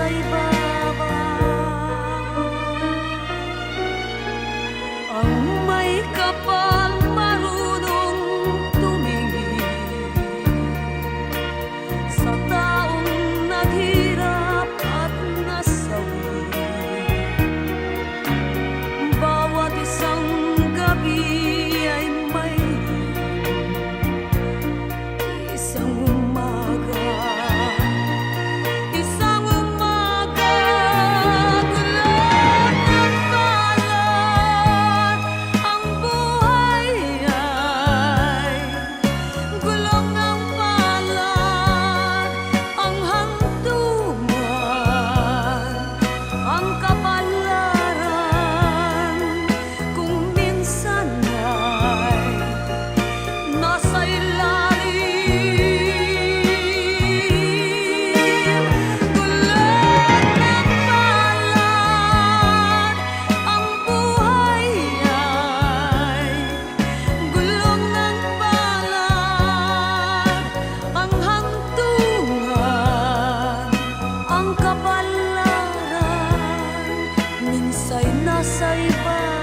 soy vos. minsan nasa iba.